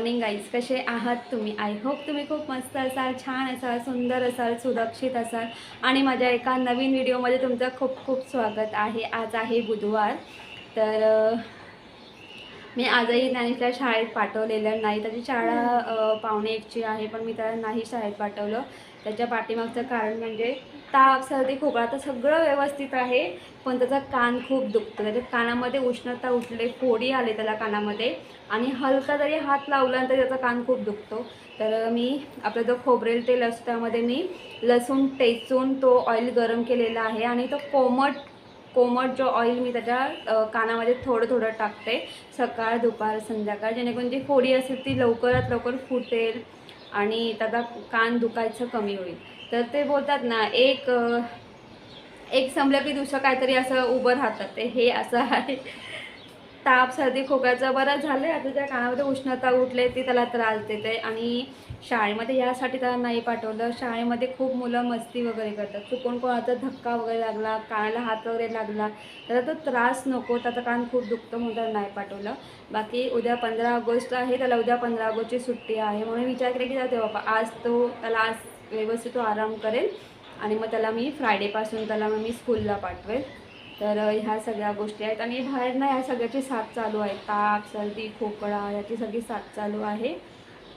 Morning guys कसे आहात तुम्ही? आय होप तुम्ही खूप मस्त असाल छान असाल सुंदर असाल सुरक्षित असाल. आणि माझ्या एका नवीन व्हिडिओमध्ये तुमचं खूप खूप स्वागत आहे. आज आहे बुधवार. तर मी आजही ज्ञानेशला शाळेत पाठवलेलं नाही. त्याची शाळा पाहुणे पावणे एकची आहे पण मी त्याला नाही शाळेत पाठवलं. त्याच्या पाठीमागचं कारण म्हणजे ताप सर्दी खोकळा तर सगळं व्यवस्थित आहे. पण त्याचा कान खूप दुखतो त्याच्या कानामध्ये उष्णता उठले फोडी आले त्याला कानामध्ये. आणि हलका जरी हात लावला तरी त्याचा कान खूप दुखतो. तर मी आपलं जो खोबरेल तेल असतो त्यामध्ये मी लसूण टेचून तो ऑइल गरम केलेला आहे. आणि तो कोमट कोमट जो ऑइल मी त्याच्या कानामध्ये थोडं थोडं टाकते. सकाळ दुपार संध्याकाळ. जेणेकरून जी फोडी असेल ती लवकरात लवकर फुटेल आणि त्याचा कान दुखायचं कमी होईल. तर ते बोलतात ना एक एक संपलं की दुसरं काहीतरी असं उभं राहतात ते हे असं आहे. ताप सर्दी खोकल्याचं बरं झालं आहे आता त्या कानामध्ये उष्णता उठले ती त्याला त्रास देते. आणि शाळेमध्ये यासाठी त्याला नाही पाठवलं. शाळेमध्ये खूप मुलं मस्ती वगैरे करतात. चुकून कोणाचा धक्का वगैरे लागला कानाला हात वगैरे लागला त्याला तो त्रास नको. त्याचं कान खूप दुखतं म्हणून त्याला नाही पाठवलं. बाकी उद्या पंधरा ऑगस्ट आहे. त्याला उद्या पंधरा ऑगस्टची सुट्टी आहे. म्हणून विचार केला की जाते बाबा. आज तो त्याला आज व्यवस्थित तो आराम करेल. आणि मग त्याला मी फ्रायडेपासून त्याला मग मी स्कूलला पाठवेल. तर ह्या सगळ्या गोष्टी आहेत. आणि बाहेर ना ह्या सगळ्याची साथ चालू आहे ताप सर्दी खोकळा याची सगळी साथ चालू आहे.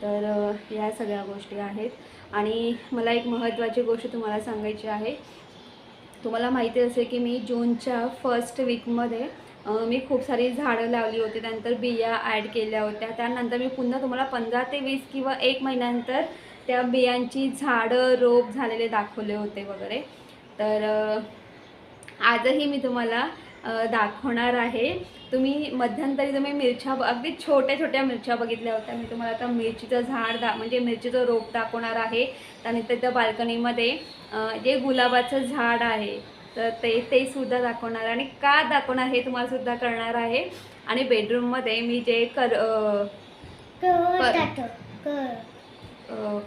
तर ह्या सगळ्या गोष्टी आहेत. आणि मला एक महत्त्वाची गोष्ट तुम्हाला सांगायची आहे. तुम्हाला माहिती असेल की मी जूनच्या फर्स्ट वीकमध्ये मी खूप सारी झाडं लावली होती. त्यानंतर बिया ॲड केल्या होत्या. त्यानंतर मी पुन्हा तुम्हाला पंधरा ते वीस किंवा एक महिन्यानंतर त्या बियांची झाडं रोप झालेले दाखवले होते वगैरे. तर आजही मी तुम्हाला दाखवणार आहे. तुम्ही मध्यंतरी तुम्ही मिरच्या अगदी छोट्या छोट्या मिरच्या बघितल्या होत्या. मी तुम्हाला आता मिरचीचं झाड दा म्हणजे मिरचीचं रोप दाखवणार आहे. त्यानंतर त्या बाल्कनीमध्ये जे गुलाबाचं झाड आहे तर ते ते सुद्धा दाखवणार आणि का दाखवणार हे तुम्हाला सुद्धा कळणार आहे. आणि बेडरूममध्ये मी जे कर अ, कवट अ,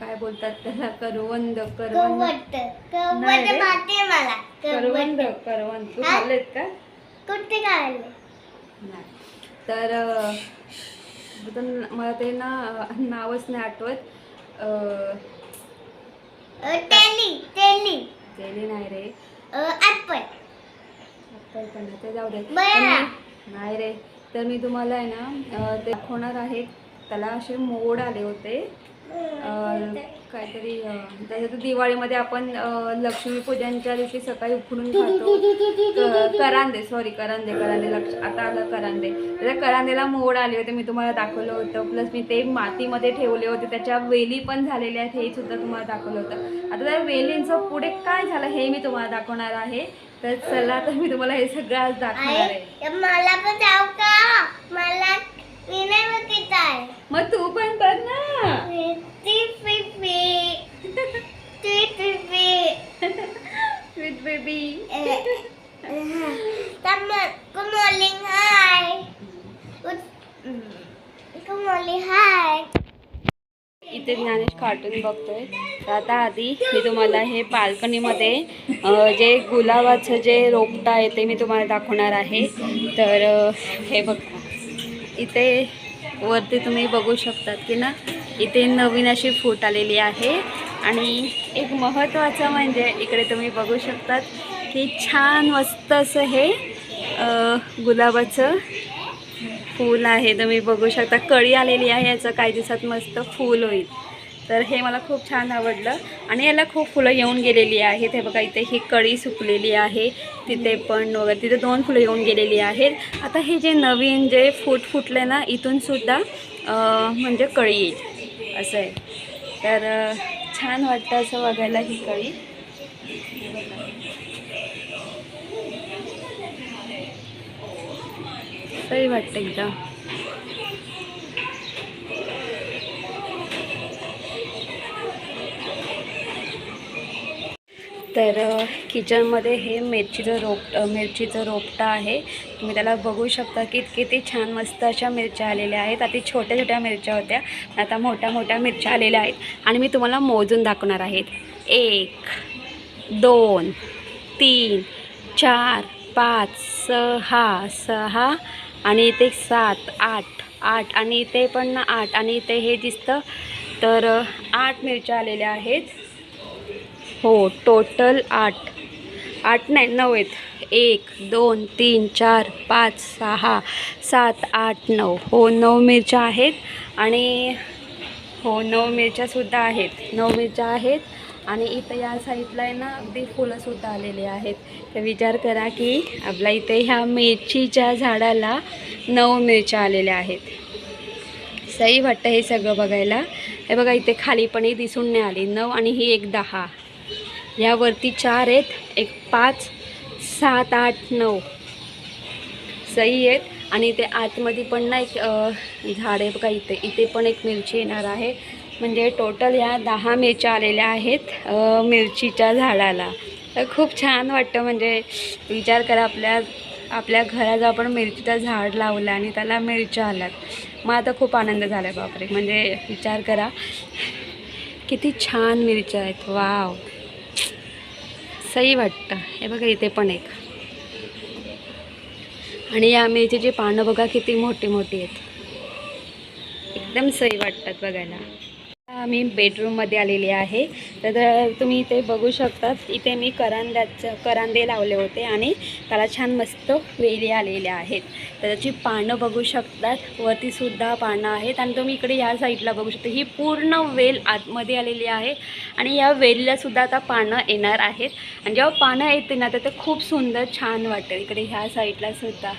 काय बोलतात त्याला? करवंद करवंद. नाही रे. करवंद करवंद. तू हा? खाल्लेत का? कुठे काढले नाही. तर अ, मला ते ना अ, नावच नाही आठवत. अ, तेली तेली. गेली नाही रे. ऍपल ऍपल पण नाही, ते जाऊ दे. बरं. पण मी- नाही रे. तर मी तुम्हाला आहे ना अ, ते दाखवणार आहे. त्याला असे मोड आले होते. काहीतरी त्याच्यात तर दिवाळीमध्ये आपण लक्ष्मी लक्ष्मीपूजनच्या दिवशी सकाळी उठून खातो. करांदे सॉरी करांदे करांदे लक्ष आता आलं करांदे. त्या करांदेला मोड आले होते मी तुम्हाला दाखवलं होतं. प्लस मी ते मातीमध्ये ठेवले होते त्याच्या वेली पण झालेल्या आहेत हे सुद्धा तुम्हाला दाखवलं होतं. आता त्या वेलींचं पुढे काय झालं हे मी तुम्हाला दाखवणार आहे. तर चला तर मी तुम्हाला हे सगळं आज दाखवणार आहे. मला पण जाऊ का? मला मी नाही बघित आहे मग तू पण बघ ना. ती पिपी. Sweet baby good morning hi. Good morning hi. इथे ज्ञानेश कार्टून बघतोय. तर आता आधी मी तुम्हाला हे बाल्कनीमध्ये जे गुलाबाचं जे रोपटं आहे ते मी तुम्हाला दाखवणार आहे. तर हे बघा. इथे वरती तुम्ही बघू शकतात की ना इथे नवीन अशी फूट आलेली आहे. आणि एक महत्त्वाचं म्हणजे इकडे तुम्ही बघू शकतात की छान मस्त असं हे गुलाबाचं फूल आहे. तुम्ही बघू शकता कळी आलेली आहे याचं काही दिवसात मस्त फूल होईल. तर हे मला खूप छान आवडलं. आणि याला खूप फुलं येऊन गेलेली आहेत. हे बघा इथे ही कळी सुकलेली आहे. तिथे पण वगैरे तिथे दोन फुलं येऊन गेलेली आहेत. आता हे जे नवीन जे फूट फुटले ना इथून सुद्धा म्हणजे कळी येईल. असं आहे. तर छान वाटतं असं बघायला ही कळी. सही वाटतं एकदा तर किचनमध्ये हे मिरचीचं रोप मिरचीचं रोपटं आहे. तुम्ही त्याला बघू शकता की किती छान मस्त अशा मिरच्या आलेल्या आहेत. आधी छोट्या छोट्या मिरच्या होत्या. आता मोठ्या मोठ्या मिरच्या आलेल्या आहेत. आणि मी तुम्हाला मोजून दाखवणार आहेत. एक दोन तीन चार पाच सहा सहा आणि इथे सात आठ आठ आणि इथे पण आठ आणि इथे हे दिसतं. तर आठ मिरच्या आलेल्या आहेत. हो टोटल आठ. आठ नाही नऊ आहेत. एक दोन तीन चार पाच सहा सात आठ नऊ. हो नऊ मिरच्या आहेत आणि हो नऊ मिरच्यासुद्धा आहेत. नऊ मिरच्या आहेत आणि इथं या साईडला आहे ना अगदी फुलंसुद्धा आलेली आहेत. तर विचार करा की आपल्या इथे ह्या मिरचीच्या झाडाला नऊ मिरच्या आलेल्या आहेत. सही वाटतं हे सगळं बघायला. हे बघा इथे खाली पण ही दिसून नाही आली. नऊ आणि ही एक दहा. यावरती चार आहेत. एक पाच सात आठ नऊ. सही आहेत. आणि ते आतमध्ये पण ना एक झाड आहे बघा इथे. इथे पण एक मिरची येणार आहे. म्हणजे टोटल ह्या दहा मिरच्या आलेल्या आहेत मिरचीच्या झाडाला. तर खूप छान वाटतं. म्हणजे विचार करा आपल्या आपल्या घराजवळ आपण मिरचीचं झाड लावलं आणि त्याला मिरच्या आल्यात. मग आता खूप आनंद झाला बापरे. म्हणजे विचार करा. किती छान मिरच्या आहेत. वाव. सही वाटतं. हे बघा इथे पण एक. आणि या जी पानं बघा किती मोठी मोठी आहेत. एकदम सही वाटतात बघायला. मी बेडरूममध्ये आलेली आहे. तर तुम्ही इथे बघू शकतात इथे मी करांद्याचं करांदे लावले होते आणि त्याला छान मस्त वेली आलेल्या आहेत. तर त्याची पानं बघू शकतात वरतीसुद्धा पानं आहेत आणि तुम्ही इकडे या साईडला बघू शकता. ही पूर्ण वेल आतमध्ये आलेली आहे आणि या वेलीलासुद्धा आता पानं येणार आहेत. आणि जेव्हा पानं येते ना तर ते खूप सुंदर छान वाटतं इकडे ह्या साईडलासुद्धा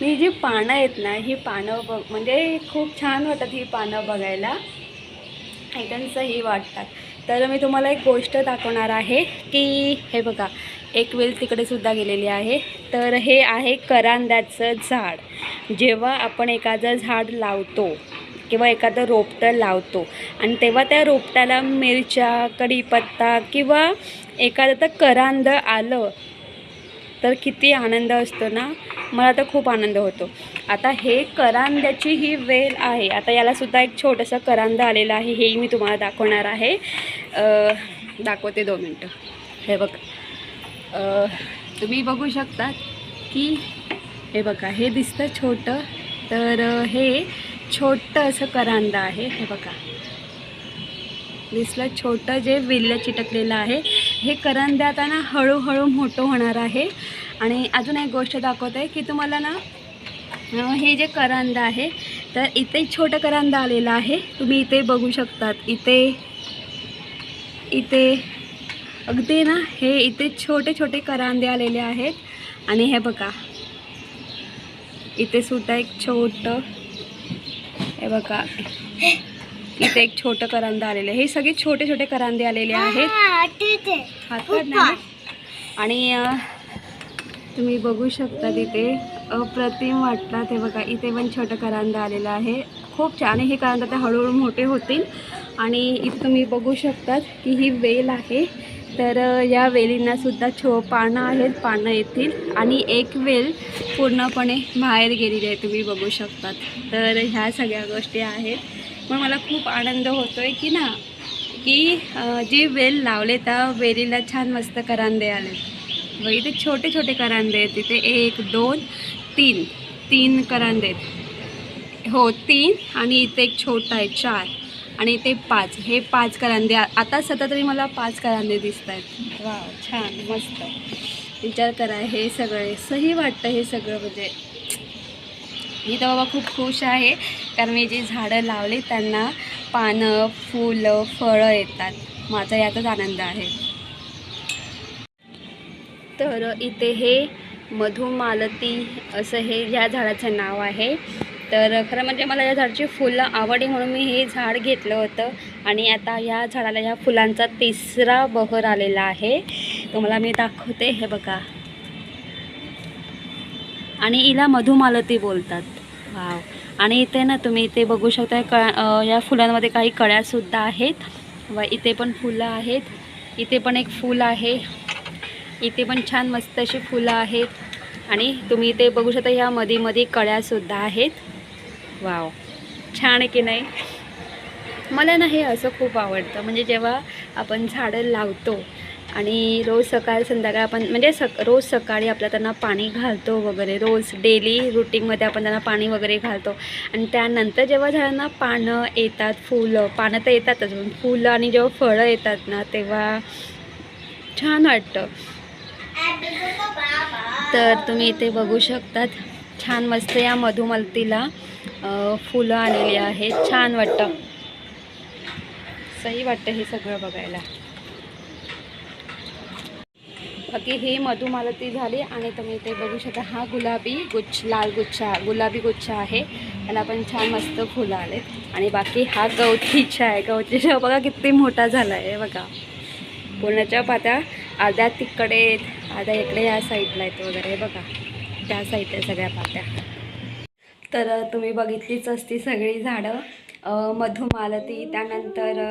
ही जी पानं आहेत ना ही पानं बघ म्हणजे खूप छान वाटतात ही पानं बघायला. एकदम वाटतात. तर मी तुम्हाला एक गोष्ट दाखवणार आहे की हे बघा एक वेल तिकडे सुद्धा गेलेली आहे. तर हे आहे करांद्याचं झाड. जेव्हा आपण एखादं झाड लावतो किंवा एखादं रोपटं लावतो आणि तेव्हा त्या रोपट्याला मिरच्या कढीपत्ता किंवा एखादं तर करांद आलं तर किती आनंद असतो ना? मला तर खूप आनंद होतो. आता हे करांद्याची ही वेल आहे. आता यालासुद्धा एक छोटंसं करांद आलेलं आहे. हेही मी तुम्हाला दाखवणार आहे. दाखवते दोन मिनटं. हे बघा. तुम्ही बघू शकता की हे बघा हे दिसतं छोटं तर हे छोटं असं करांदा आहे. हे बघा. दिसलं छोटं जे विल्ल चिटकलेलं आहे हे करंदे आता ना हळूहळू मोठं होणार आहे. आणि अजून एक गोष्ट दाखवते की तुम्हाला ना हे जे करंद आहे तर इथे छोटं करंद आलेलं आहे. तुम्ही इथे बघू शकतात. इथे इथे. अगदी ना हे इथे छोटे छोटे करांदे आलेले आहेत. आणि हे बघा. इथे सुद्धा एक छोटं हे बघा. इथे एक छोटं करांदा आलेलं आहे. हे सगळे छोटे छोटे करांदे आलेले आहेत. हा, तिथे. हात काढणार ना? आणि तुम्ही बघू शकता तिथे अप्रतिम वाटतात हे बघा इथे पण छोटं करांदा आलेलं आहे. खूप छान. हे करांदा ते हळूहळू मोठे होतील. आणि इथे तुम्ही बघू शकतात की ही वेल आहे. तर या वेलींना सुद्धा छो पानं आहेत. पानं येतील. आणि एक वेल पूर्णपणे बाहेर गेलेली आहे. तुम्ही बघू शकतात. तर ह्या सगळ्या गोष्टी आहेत. पण मला खूप आनंद होतो आहे की ना की जे जी वेल लावले त्या वेलीला छान मस्त करांदे आले व इथे छोटे छोटे करांदे आहेत. तिथे एक दोन तीन तीन करांदे आहेत. हो तीन आणि इथे एक छोटा आहे चार आणि इथे पाच. हे पाच करांदे. आता सतत तरी मला पाच करांदे दिसत आहेत वा छान मस्त. विचार करा हे सगळे सही वाटतं हे सगळं म्हणजे. मी तर बाबा खूप खुश आहे. कारण मी जी झाडं लावली त्यांना पानं फुलं फळं येतात. माझा यातच आनंद आहे. तर इथे हे मधुमालती असं हे या झाडाचं नाव आहे. तर खरं म्हणजे मला या झाडाची फुलं आवडे म्हणून मी हे झाड घेतलं होतं. आणि आता या झाडाला या फुलांचा तिसरा बहर आलेला आहे. तुम्हाला मी दाखवते. हे बघा. आणि हिला मधुमालती बोलतात. वाव. आणि इथे ना तुम्ही इथे बघू शकता कळ्या या फुलांमध्ये काही कळ्यासुद्धा आहेत. व इथे पण फुलं आहेत. इथे पण एक फूल आहे. इथे पण छान मस्त अशी फुलं आहेत. आणि तुम्ही इथे बघू शकता ह्या मध्ये मध्ये कळ्यासुद्धा आहेत. वाव. छान आहे की नाही? मला ना हे असं खूप आवडतं. म्हणजे जेव्हा आपण झाडं लावतो आणि रोज सकाळ संध्याकाळ आपण म्हणजे सक रोज सकाळी आपल्या त्यांना पाणी घालतो वगैरे. रोज डेली रुटीनमध्ये आपण त्यांना पाणी वगैरे घालतो. आणि त्यानंतर जेव्हा झाडांना पानं येतात फुलं पानं तर येतातच पण फुलं आणि जेव्हा फळं येतात ना तेव्हा छान वाटतं. तर तुम्ही इथे बघू शकतात छान मस्त या मधुमलतीला फुलं आलेली आहेत. छान वाटतं. सही वाटतं हे सगळं बघायला. बाकी ही मधुमालती झाली आणि तुम्ही इथे बघू शकता हा गुलाबी गुच्छ लाल गुच्छा गुलाबी गुच्छ आहे. त्याला पण छान मस्त फुलं आलेत. आणि बाकी हा गवतीचा आहे. गवतीचा बघा किती मोठा झाला आहे बघा. पूर्णच्या पात्या अर्ध्या तिकडे अर्ध्या इकडे या साईडला आहेत वगैरे. बघा त्या साईडला सगळ्या पात्या. तर तुम्ही बघितलीच असती सगळी झाडं. मधुमालती त्यानंतर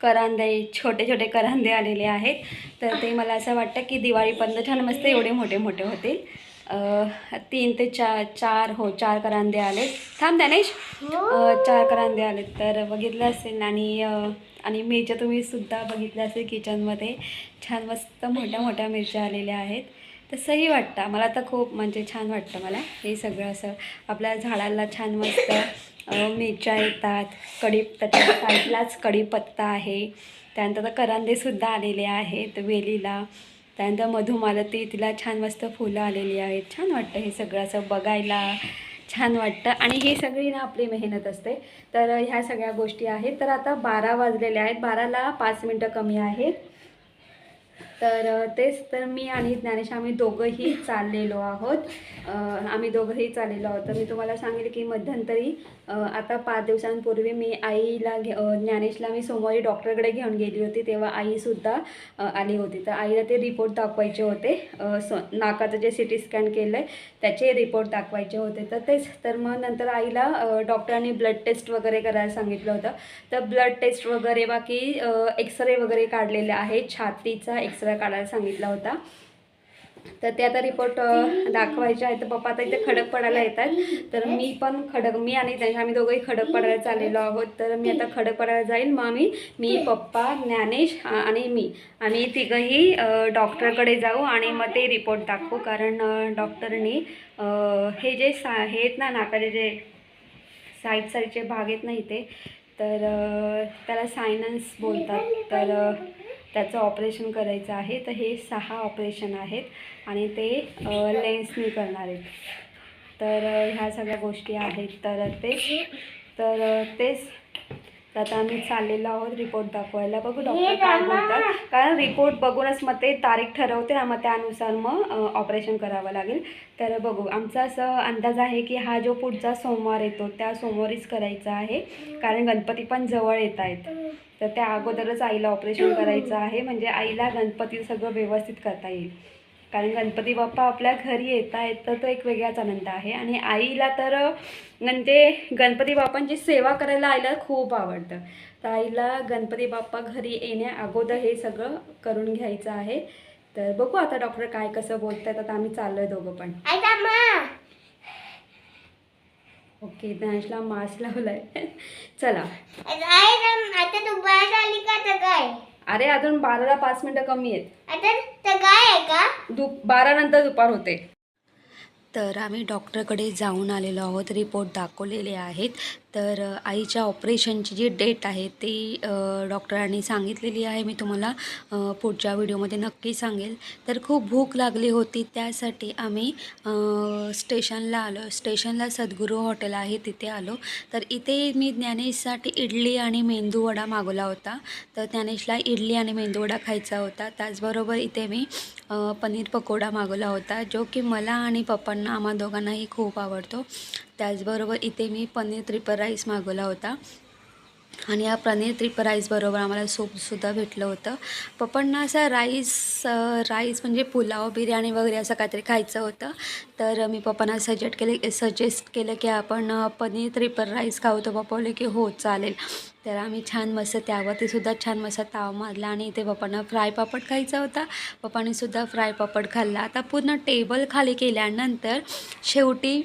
करांदे छोटे छोटे करांदे आलेले आहेत. तर ते मला असं वाटतं की दिवाळीपर्यंत छान मस्त एवढे मोठे मोठे होतील. अ, तीन ते चार चार हो चार करांदे आले थांब त्यानेश अ, चार करांदे आले तर बघितलं असेल आणि आणि मिरच्या तुम्ही सुद्धा बघितल्या असेल किचनमध्ये छान मस्त मोठ्या मोठ्या मिरच्या आलेल्या आहेत. तसंही वाटतं. मला तर खूप म्हणजे छान वाटतं मला हे सगळं असं. आपल्या झाडाला छान मस्त मिरच्या येतात कढी त्याच्या साईडलाच कढीपत्ता आहे. त्यानंतर आता करांदेसुद्धा आलेले आहेत वेलीला. त्यानंतर मधुमालती तिला छान मस्त फुलं आलेली आहेत. छान वाटतं हे सगळं असं बघायला. छान वाटतं. आणि ही सगळी ना आपली मेहनत असते. तर ह्या सगळ्या गोष्टी आहेत. तर आता बारा वाजलेल्या आहेत. बाराला पाच मिनटं कमी आहेत. तर तेच तर मी आणि ज्ञानेश आम्ही दोघंही चाललेलो आहोत. आम्ही दोघंही चाललेलो आहोत. तर मी तुम्हाला सांगेल की मध्यंतरी आता पाच दिवसांपूर्वी मी आईला घे ज्ञानेशला मी सोमवारी डॉक्टरकडे घेऊन गेली होती. तेव्हा आईसुद्धा आली होती. तर आईला ते रिपोर्ट दाखवायचे होते. स नाकाचं जे सी टी स्कॅन केलं आहे त्याचे रिपोर्ट दाखवायचे होते. तर तेच तर मग नंतर आईला डॉक्टरांनी ब्लड टेस्ट वगैरे करायला सांगितलं होतं. तर ब्लड टेस्ट वगैरे बाकी एक्सरे वगैरे काढलेले आहेत. छातीचा एक्सरे काढायला सांगितला होता. तर ते आता रिपोर्ट दाखवायचे आहे तर पप्पा आता इथे खडक पडायला येतात. तर मी पण खडक मी आणि त्यांच्या आम्ही दोघंही खडक पडायला चाललेलो आहोत. तर मी आता खडक पडायला जाईल मग आम्ही मी पप्पा ज्ञानेश आणि मी. आम्ही तिघंही डॉक्टरकडे जाऊ आणि मग ते रिपोर्ट दाखवू. कारण डॉक्टरनी हे जे सा हे आहेत ना नाकाचे जे साईड साईडचे भाग आहेत ना इथे तर त्याला सायनन्स बोलतात. तर त्याचं ऑपरेशन करायचं आहे तर हे सहा ऑपरेशन आहेत आणि ते लेन्सनी करणार आहेत. तर ह्या सगळ्या गोष्टी आहेत. तर तेच तर तेच. तर आता आम्ही चाललेलो आहोत रिपोर्ट दाखवायला. बघू डॉक्टर काय बोलतात. कारण रिपोर्ट बघूनच मग ते तारीख ठरवते ना मग त्यानुसार मग ऑपरेशन करावं लागेल. तर बघू. आमचा असं अंदाज आहे की हा जो पुढचा सोमवार येतो त्या सोमवारीच करायचा आहे. कारण गणपती पण जवळ येत आहेत. तर त्या अगोदरच आईला ऑपरेशन करायचं आहे. म्हणजे आईला गणपती सगळं व्यवस्थित करता येईल. कारण गणपती बाप्पा आपल्या घरी येत आहेत तर तो एक वेगळाच आनंद आहे. आणि आईला तर म्हणजे गणपती बाप्पांची सेवा करायला आईला खूप आवडतं. तर आईला गणपती बाप्पा घरी येण्या अगोदर हे सगळं करून घ्यायचं आहे. तर बघू आता डॉक्टर काय कसं बोलतात आता आम्ही चाललोय दोघं पण. ओके ज्ञानेशला मास्क लावलाय. चला. आता तू बाहेर आली का तर काय? अरे अजून बाराला पाच मिनटं कमी आहेत. आता तर काय आहे का? दुप बारा नंतर दुपार होते. तर आम्ही डॉक्टरकडे जाऊन आलेलो आहोत रिपोर्ट दाखवलेले आहेत. तर आईच्या ऑपरेशनची जी डेट आहे ती डॉक्टरांनी सांगितलेली आहे. मी तुम्हाला पुढच्या व्हिडिओमध्ये नक्की सांगेल. तर खूप भूक लागली होती. त्यासाठी आम्ही स्टेशनला आलो. स्टेशनला सद्गुरू हॉटेल आहे तिथे आलो. तर इथे मी ज्ञानेशसाठी इडली आणि मेंदूवडा मागवला होता. तर ज्ञानेशला इडली आणि मेंदूवडा खायचा होता. त्याचबरोबर इथे मी पनीर पकोडा मागवला होता जो की मला आणि पप्पांना आम्हा दोघांनाही खूप आवडतो. त्याचबरोबर इथे मी पनीर त्रिपर राईस मागवला होता. आणि या पनीर त्रिपर राईसबरोबर आम्हाला सूपसुद्धा भेटलं होतं. पप्पांना असा राईस राईस म्हणजे पुलाव बिर्याणी वगैरे असं काहीतरी खायचं होतं. तर मी पप्पांना सजेस्ट केले सजेस्ट केलं की आपण पनीर त्रिपर राईस खाऊ. तर पप्पा बोलले की हो चालेल. तर आम्ही छान मस्त त्यावरती सुद्धा छान मस्त ताव मारला आणि इथे पप्पांना फ्राय पापड खायचा होता. पप्पांनी सुद्धा फ्राय पापड खाल्ला. आता पूर्ण टेबल खाली केल्यानंतर शेवटी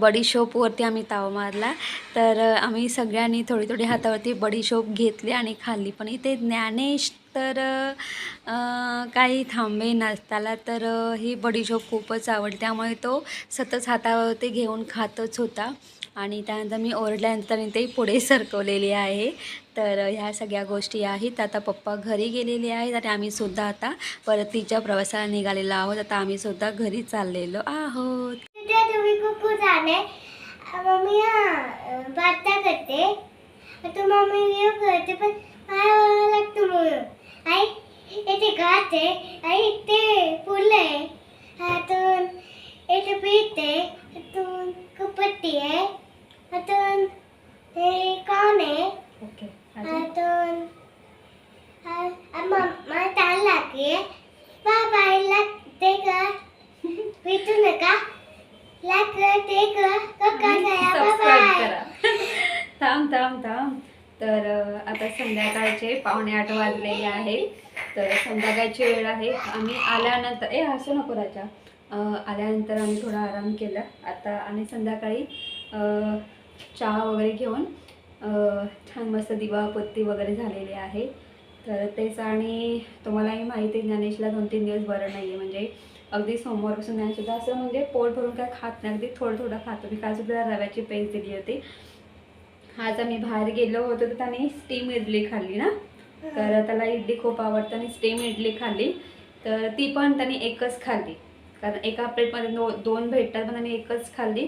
बडीशोपवरती आम्ही ताव मारला. तर आम्ही सगळ्यांनी थोडी थोडी हातावरती बडीशोप घेतली आणि खाल्ली. पण इथे ज्ञानेश तर काही थांबे नसताना तर ही बडीशोप खूपच आवडते. त्यामुळे तो सतत हातावरती घेऊन खातच होता. आणि त्यानंतर मी ओरडल्यानंतर ते पुढे सरकवलेली आहे. तर ह्या सगळ्या गोष्टी आहेत. आता पप्पा घरी गेलेले आहेत आणि आम्ही सुद्धा आता परतीच्या प्रवासाला निघालेलो आहोत. आता आम्ही सुद्धा घरी चाललेलो आहोत. तिथे तुम्ही खूप खूप झाले. मम्मी बाता करते. आता मम्मी व्हिडिओ करते पण काय बघायला लागतं म्हणून. आई इथे घाट आहे. आई इथे फुलं आहे. हातून इथे पीठ आहे. हातून कपट्टी आहे. हातून हे कोण आहे? हातून मला ताण लागली बाबा लागते का भेटू नका लाग ते का कका सबस्क्राईब करा थांब थांब थांब तर अं, आता संध्याकाळचे पावणे आठ वाजलेले आहे. तर संध्याकाळची वेळ आहे. आम्ही आल्यानंतर ए हसू नको राजा. आल्यानंतर आम्ही थोडा आराम केला. आता आणि संध्याकाळी चहा वगैरे घेऊन छान मस्त दिवापत्ती वगैरे झालेली आहे. तर तेच आणि तुम्हालाही माहिती आहे ज्ञानेशला दोन तीन दिवस बरं नाही आहे म्हणजे अगदी सोमवारपासून ज्ञानसुद्धा असं म्हणजे पोट भरून काय खात नाही. अगदी थोडं थोडं खातो मी काल रव्याची पेस्ट दिली होती. आज आम्ही बाहेर गेलो होतो तर त्याने स्टीम इडली खाल्ली ना. तर त्याला इडली खूप आवडते आणि स्टीम इडली खाल्ली. तर ती पण त्याने एकच खाल्ली. कारण एका प्लेटमध्ये दो दोन भेटतात पण त्यांनी एकच खाल्ली.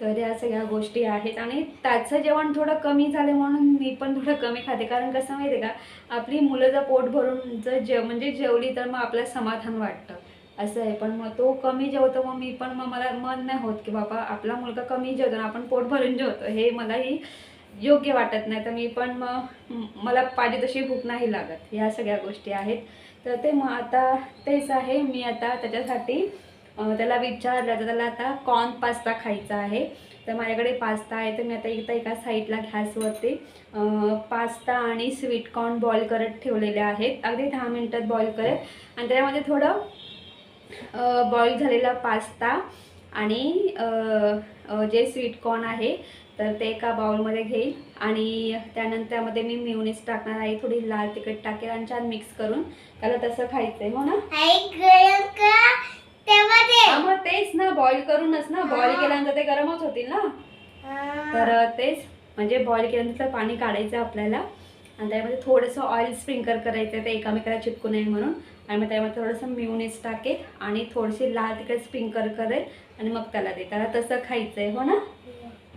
तर या सगळ्या गोष्टी आहेत. आणि त्याचं जेवण थोडं कमी झालं म्हणून मी पण थोडं कमी खाते. कारण कसं माहिती आहे का? आपली मुलं जर पोट भरून जर जेव म्हणजे जेवली तर मग आपल्याला समाधान वाटतं. असं आहे. पण मग तो कमी जेवतो मग मी पण मग मला मन नाही होत की बाबा आपला मुलगा कमी जेवतो आपण पोट भरून जेवतो. हे मलाही योग्य वाटत नाही. तर मी पण मग मला पाहिजे तशी भूक नाही लागत. ह्या सगळ्या गोष्टी आहेत. तर ते मग आता तेच आहे. मी आता त्याच्यासाठी त्याला विचारलं. तर त्याला आता कॉर्न पास्ता खायचा आहे. तर माझ्याकडे पास्ता आहे. तर मी आता इथं एका साईडला गॅसवरती पास्ता आणि स्वीट कॉर्न बॉईल करत ठेवलेले आहेत. अगदी दहा मिनटात बॉईल करत आणि त्याच्यामध्ये थोडं बॉईल झालेला पास्ता आणि जे स्वीट कॉर्न आहे तर ते एका बाउलमध्ये घेईल आणि त्यानंतर त्यामध्ये मी मिओनीज टाकणार आहे थोडी लाल तिखट टाकेल आणि छान मिक्स करून त्याला तसं खायचं आहे हो ना? मग तेच ना बॉईल करूनच ना बॉईल केल्यानंतर ते गरमच होतील ना? तर तेच म्हणजे बॉईल केल्यानंतर पाणी काढायचं आपल्याला आणि त्यामध्ये थोडंसं ऑइल स्प्रिंकर करायचं ते एकामेकाला चिटकू नये म्हणून. आणि मग त्यामध्ये थोडंसं मिओनीज टाकेल आणि थोडीशी लाल तिखट स्प्रिंकर करेल आणि मग त्याला दे त्याला तसं खायचं आहे हो ना?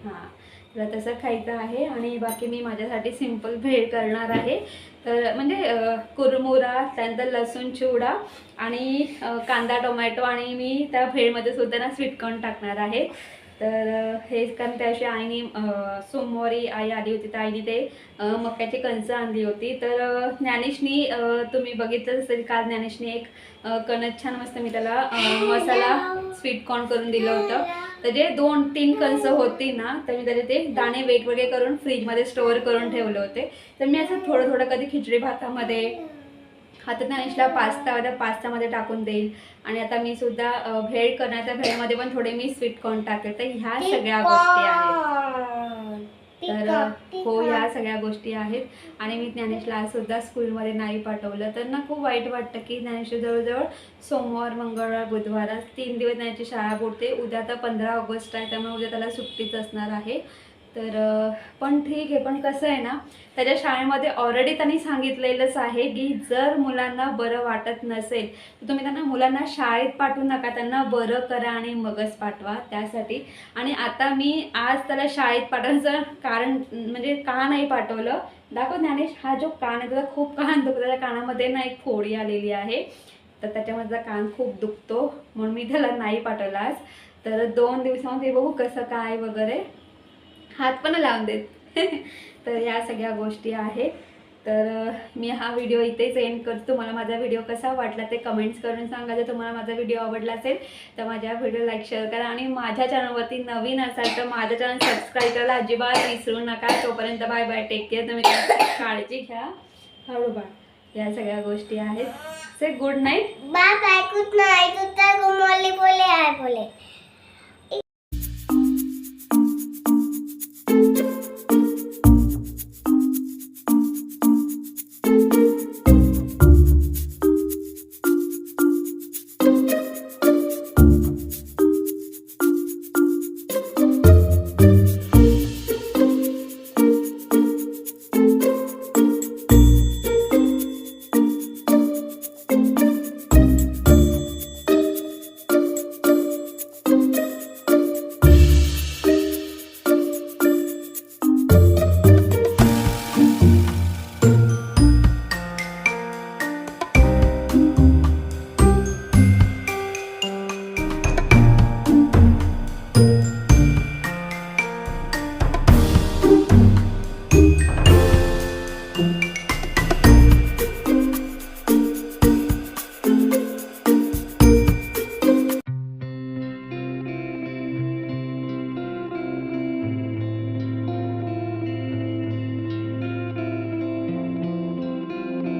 हां. तुला तसं खायचं आहे आणि बाकी मी माझ्यासाठी सिंपल भेळ करणार आहे. तर म्हणजे कुरमुरा त्यानंतर लसूण चिवडा आणि कांदा टोमॅटो आणि मी त्या भेळमध्ये सुद्धा ना स्वीटकॉर्न टाकणार आहे. तर हे कारण त्याशी आईने सोमवारी आई आली होती तर आईने ते मक्याची कणसं आणली होती. तर ज्ञानेशनी तुम्ही बघितलं असेल काल ज्ञानेशनी एक कणस छान मस्त मी त्याला मसाला स्वीट कॉर्न करून दिलं होतं. तर जे दोन तीन कणसं होती ना तर मी त्याचे ते दाणे वेगवेगळे करून फ्रीजमध्ये स्टोअर करून ठेवले होते. तर मी असं थोडं थोडं कधी खिचडी भातामध्ये आता ज्ञानेशला पास्ता त्या पास्तामध्ये टाकून देईल. आणि आता मी सुद्धा भेळ करणार त्या भेळमध्ये पण थोडे मी स्वीट कॉर्न टाकेल. तर ह्या सगळ्या गोष्टी आहेत. तर हो ह्या सगळ्या गोष्टी आहेत. आणि मी ज्ञानेशला आज सुद्धा स्कूलमध्ये नाही पाठवलं. तर ना खूप वाईट वाटतं की ज्ञानेश जवळजवळ सोमवार मंगळवार बुधवार तीन दिवस ज्ञानेशची शाळा बुडते. उद्या आता पंधरा ऑगस्ट आहे त्यामुळे उद्या त्याला सुट्टीच असणार आहे. तर पण ठीक आहे पण कसं आहे ना त्याच्या शाळेमध्ये ऑलरेडी त्यांनी सांगितलेलंच आहे की जर मुलांना बरं वाटत नसेल तर तुम्ही त्यांना मुलांना शाळेत पाठवू नका त्यांना बरं करा आणि मगच पाठवा त्यासाठी. आणि आता मी आज त्याला शाळेत पाठवायचं कारण म्हणजे का नाही पाठवलं दाखव ज्ञानेश हा जो कान आहे त्याचा खूप कान दुखतो त्याच्या कानामध्ये ना एक फोडी आलेली आहे. तर त्याच्यामध्ये कान खूप दुखतो म्हणून मी त्याला नाही पाठवला आज. तर दोन दिवसामध्ये बघू कसं काय वगैरे. हात पण लावून देत. तर या सगळ्या गोष्टी आहेत. तर मी हा व्हिडिओ इथेच एंड करतो. तुम्हाला माझा व्हिडिओ कसा वाटला ते कमेंट्स करून सांगा. जर तुम्हाला माझा व्हिडिओ आवडला असेल तर माझ्या व्हिडिओ लाईक शेअर करा. आणि माझ्या चॅनलवरती नवीन असाल तर माझं चॅनल सबस्क्राईब करायला अजिबात विसरू नका. तोपर्यंत बाय बाय टेक केअर तुम्ही काळजी घ्या. हळू बाळ. या सगळ्या गोष्टी आहेत. Say good night bye bye good night बोले आहे बोले